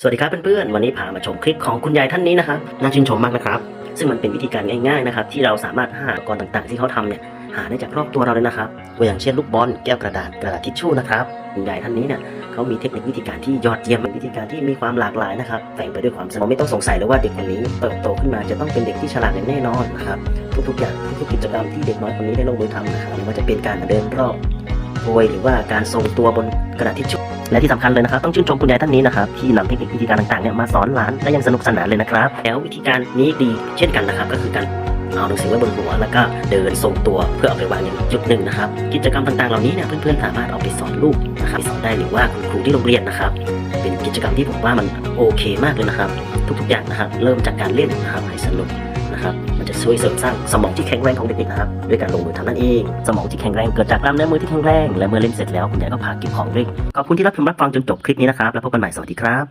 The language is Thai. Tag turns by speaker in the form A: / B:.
A: สวัสดีครับเพื่อนๆ วันนี้พามาชมคลิปของคุณยายท่านนี้นะครับ น่าชื่นชมมากนะครับ ซึ่งมันเป็นวิธีการง่ายๆนะครับที่เราสามารถหาอุปกรณ์ต่างๆ ที่เขาทำเนี่ยหาได้จากรอบตัวเราเลยนะครับตัวอย่างเช่นลูกบอลแก้วกระดาษกระดาษทิชชู่นะครับคุณยายท่านนี้เนี่ยเขามีเทคนิควิธีการที่ยอดเยี่ยมเป็นวิธีการที่มีความหลากหลายนะครับแฝงไปด้วยความสนุกไม่ต้องสงสัยเลยว่าเด็กคนนี้เติบโตขึ้นมาจะต้องเป็นเด็กที่ฉลาดแน่นอนนะครับทุกๆอย่างทุกๆกิจกรรมที่เด็กน้อยคนนี้ได้ลงมือทำนะครับไม่ว่าจะเป็นการเดินรอบ โวยหรือว่าการทรงตัวบนกระดาษทิชชู่และที่สำคัญเลยนะครับต้องชื่นชมคุณยายท่านนี้นะครับที่นำเทคนิควิธีการต่างๆเนี่ยมาสอนหลานได้ยังสนุกสนานเลยนะครับ แล้ววิธีการนี้ดีเช่นกันนะครับก็คือการเอาหนังสือไว้บนหัวแล้วก็เดินทรงตัวเพื่อเอาไปวางในจุดหนึ่งนะครับ กิจกรรมต่างๆเหล่านี้เนี่ยเพื่อนๆสามารถเอาไปสอนลูกนะครับสอนได้หรือว่าคุณครูที่โรงเรียนนะครับ เป็นกิจกรรมที่ผมว่ามันโอเคมากเลยนะครับ ทุกๆอย่างนะครับ เริ่มจากการเล่นนะครับให้สนุก นะครับ มันจะช่วยเสริมสร้างสมองที่แข็งแรงของเด็กๆนะครับด้วยการลงมือทำนั่นเอง สมองที่แข็งแรงเกิดจากกล้ามเนื้อมือที่แข็งแรงและเมื่อเล่นเสร็จแล้วคุณยายก็พาเก็บของเล่นขอบคุณที่รับชมรับฟังจนจบคลิปนี้นะครับแล้วพบกันใหม่สวัสดีครับ